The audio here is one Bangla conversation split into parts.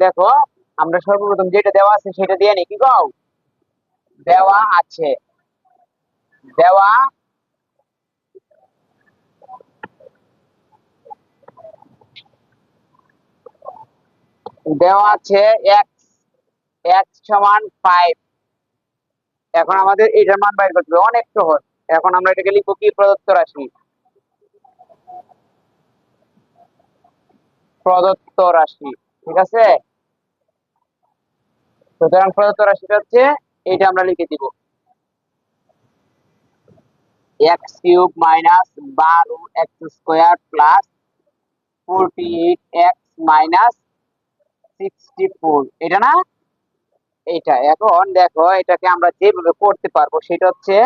দেখো, আমরা সর্বপ্রথম যেটা দেওয়া আছে সেটা দিয়ে নি কি কও? দেওয়া আছে। দেওয়া দেওয়া আছে এক্স এক্স সমান ফাইভ এখন আমাদের এটার মান বাইর করতে হবে, অনেক সহজ। এখন আমরা এটাকে লিখব কি? প্রদত্ত রাশি। প্রদত্ত রাশি, ঠিক আছে? সুতরাং প্রদত্ত রাশিটা হচ্ছে এটা আমরা লিখে দিব। এক্স কিউব মাইনাস বারো X square plus forty eight X minus sixty four এটা না? এটা এখন দেখো, এটাকে আমরা যেভাবে করতে পারব, সেটা হচ্ছে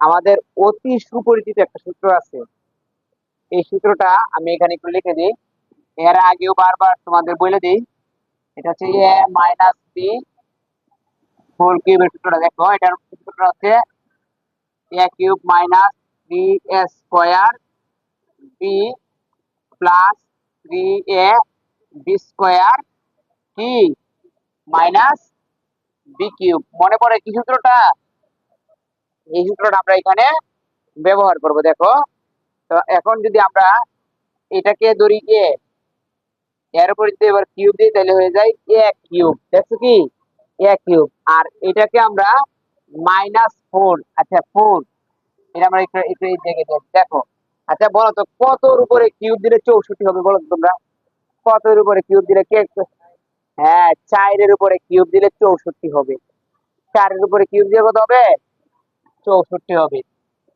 আমাদের অতি সুপরিচিত একটা সূত্র আছে। এই সূত্রটা আমি এখানে একটু লিখে দিই। এর আগেও বারবার তোমাদের বলে দিই এটা হচ্ছে এ মাইনাস বি ফোর কিউবের সূত্রটা দেখো, এটার সূত্রটা হচ্ছে A cube minus three A square B plus three A B square কি মাইনাস বি কিউব মনে পড়ে কি সূত্রটা? এই সূত্রটা আমরা এখানে ব্যবহার করব, দেখো। তো এখন যদি আমরা এটাকে ধরি এ এর উপর যদি এবার কিউব দিই, তাহলে হয়ে যায় এ কিউব দেখছ কি? এ কিউব আর এটাকে আমরা মাইনাস ফোর আচ্ছা ফোর এটা আমরা একটু এই জায়গায় দেখ- আচ্ছা বলো তো, কতর উপরে কিউব দিলে চৌষট্টি হবে, বলো তো তোমরা? কতর উপরে কিউব দিলে কে হ্যাঁ চারের উপরে কিউব দিলে চৌষট্টি হবে। চারের উপরে কিউব দিলে কত হবে? চৌষট্টি হবে।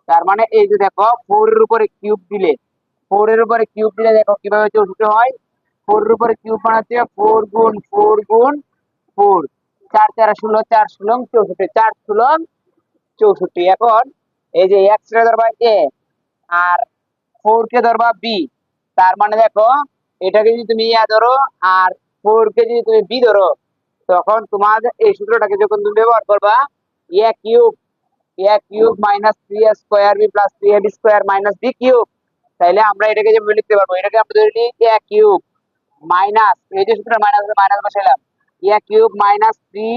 তার মানে এই যে দেখো ফোর এর উপরে কিউব দিলে ফোর এর উপরে কিউব দিলে দেখো কীভাবে চৌষট্টি হয়? ফোর উপরে কিউব বানাচ্ছে ফোর গুণ ফোর গুণ, ফোর। চার চার ষোলো চার ষোলো চৌষট্টি, চার ষোলো চৌষট্টি। এখন এই যে এক্স রে ধরবা এ আর ফোর কে ধরবা বি তার মানে দেখো, এটাকে যদি তুমি ইয়া ধরো আর ফোর কে যদি তুমি বি ধরো, তখন তোমার এই সূত্রটাকে যখন তুমি ব্যবহার করবা A cube A cube minus three square B plus three A B square minus B cube, তাইলে আমরা এটাকে যেভাবে লিখতে পারব, এটাকে আমরা ধরে নিই এ কিউব। মাইনাস, এই যে minus minus বসাইলাম। A cube minus three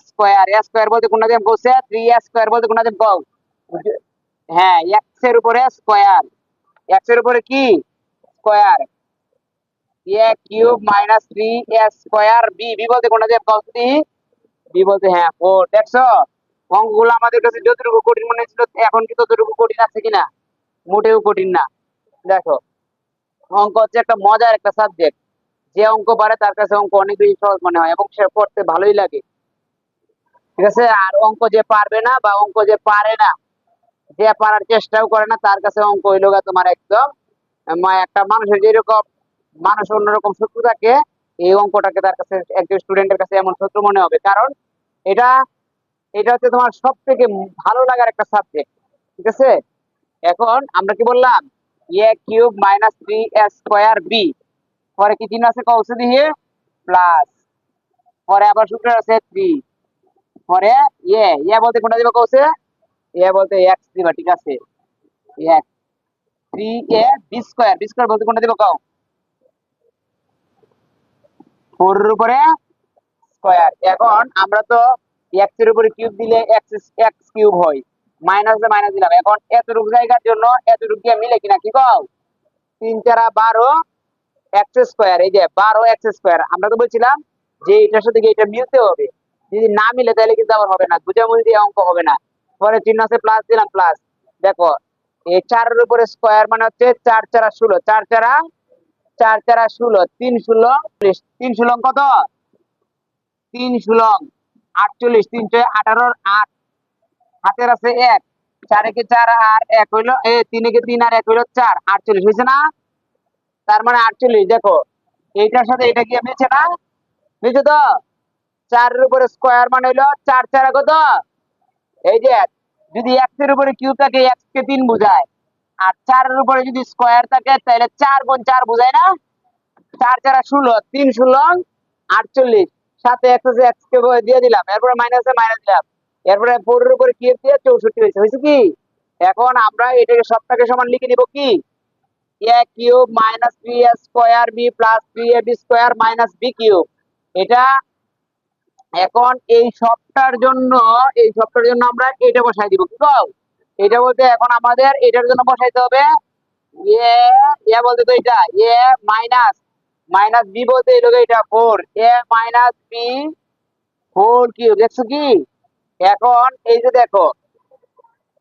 square square বলতে কোনটা দিয়ে কৌছে থ্রি স্কোয়ার বলতে কোনটা দিয়ে হ্যাঁ এক্সের উপরে স্কোয়ার। এক্সের উপরে কি? Square. A cube minus three A square B B বলতে কোনটা দিয়ে বি বলতে হ্যাঁ ফোর দেখছ? অঙ্কগুলো আমাদের কাছে যতটুকু কঠিন মনে ছিল এখন কি ততটুকু কঠিন আছে কিনা? মোটেও কঠিন না। দেখো অঙ্ক হচ্ছে একটা মজার একটা সাবজেক্ট যে অঙ্ক পারে তার কাছে অঙ্ক অনেক বেশি সহজ মনে হয় এবং সে পড়তে ভালোই লাগে। ঠিক আছে? আর অঙ্ক যে পারবে না বা অঙ্ক যে পারে না, যে পারার চেষ্টাও করে না, তার কাছে অঙ্ক হইল তোমার একদম একটা মানুষের যেরকম, মানুষ অন্যরকম শত্রু থাকে, এই অঙ্কটাকে তার কাছে, একজন স্টুডেন্টের কাছে এমন শত্রু মনে হবে। কারণ এটা এটা হচ্ছে তোমার সব থেকে ভালো লাগার একটা সাবজেক্ট ঠিক আছে? এখন আমরা কি বললাম? A cube minus three A square B পরে কি চিহ্ন আছে? কৌশল দিয়ে প্লাস পরে আবার সূত্র আছে থ্রি পরে এ এ বলতে কোনটা দিবা কৌশে এ বলতে এক্স দিবা, ঠিক আছে। এক three A B square B square বলতে কোনটা দিবা কও? ফোর এর উপরে স্কোয়ার এখন আমরা তো এক্সের উপরে কিউব দিলে এক্স এক্স কিউব হয়। মাইনাস মাইনাস দিলাম। এখন এতটুকু জায়গার জন্য এতটুকু দিয়ে মিলে কিনা কি কও? তিন চারা বারো এক্স স্কোয়ার এই যে বারো এক্স স্কোয়ার আমরা তো বলছিলাম যে এটার সাথে এটা মিলতে হবে। যদি না মিলে তাহলে কিন্তু আবার হবে না বুঝামুঝি দিয়ে অঙ্ক হবে না। পরে চিহ্ন আছে প্লাস দিলাম প্লাস দেখো এই চারের উপরে স্কোয়ার মানে হচ্ছে চার চারা ষোলো, চার চারা চার চারা ষোলো, তিন ষোলো। তিন ষোলো কত? তিন ষোলো, আটচল্লিশ, তিনশো আঠারোর আট। হাতের আছে এক চারে কে চার আর এক হইল তিনে কে তিন আর এক হইল চার, আটচল্লিশ, হয়েছে না? তার মানে আটচল্লিশ, দেখো, এইটার সাথে এটা কি মিলছে না? মিলছে তো? চারের উপরে স্কোয়ার মানে হইল চার চার কত? এই যে, যদি এক্সের উপরে কিউ থাকে এক্স কে তিন বোঝায়, আর চারের উপরে যদি স্কোয়ার থাকে, তাহলে চার গুণ চার বোঝায় না? চার চারা ষোলো, তিন ষোলো, আটচল্লিশ, সাথে এক্স আছে এক্স কে দিয়ে দিলাম, এরপরে মাইনাসে মাইনাস দিলাম। এরপরে এর উপরে কিউব দিয়ে চৌষট্টি হয়েছে। হয়েছে কি? এখন আমরা এটাকে সবটাকে সমান লিখে নিব কি? A cube minus square B plus A B square minus B cube. এটা এখন এই সবটার জন্য, এই সবটার জন্য আমরা এটা বসাই দিব। কি এটা বলতে এখন আমাদের এটার জন্য বসাইতে হবে এ এ বলতে তো এটা, এ মাইনাস মাইনাস বি বলতে এটা, four, A minus B, four cube. দেখছ কি? এখন এই যে দেখো,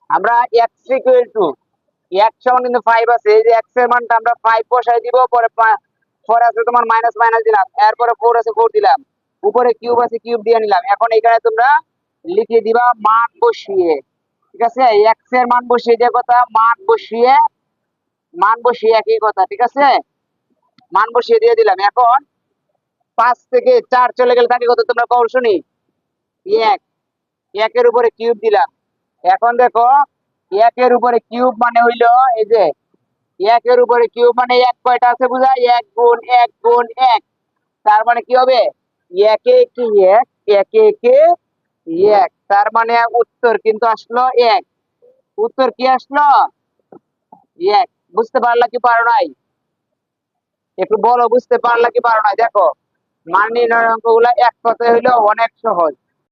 আমরা এক্স ইকুয়াল টু এক্স সমান কিন্তু ফাইভ আছে, এই যে এক্সের মানটা আমরা ফাইভ বসাই দিব, পরে পরে আছে তোমার মাইনাস মাইনাস দিলাম, এরপরে ফোর আছে ফোর দিলাম, উপরে কিউব আছে কিউব দিয়ে নিলাম, এখন এখানে তোমরা লিখে দিবা মান বসিয়ে, ঠিক আছে? এক্সের মান বসিয়ে যে কথা, মান বসিয়ে মান বসিয়ে একই কথা, ঠিক আছে? মান বসিয়ে দিয়ে দিলাম, এখন পাঁচ থেকে চার চলে গেলে থাকে কত তোমরা কল শুনি? এক। একের উপরে কিউব দিলাম। এখন দেখো, একের উপরে কিউব মানে হইল এই যে, একের উপরে কিউব মানে এক কয়টা আছে বুঝা? এক গুণ এক গুণ এক। তার মানে কি হবে? একে একে এক, একে একে এক। তার মানে উত্তর কিন্তু আসলো এক। উত্তর কি আসলো? এক। বুঝতে পারলা কি পারো নাই? একটু বলো, বুঝতে পারলা কি পারো নাই? দেখো, মান অঙ্কগুলা এক কথায় হইল অনেক সহজ।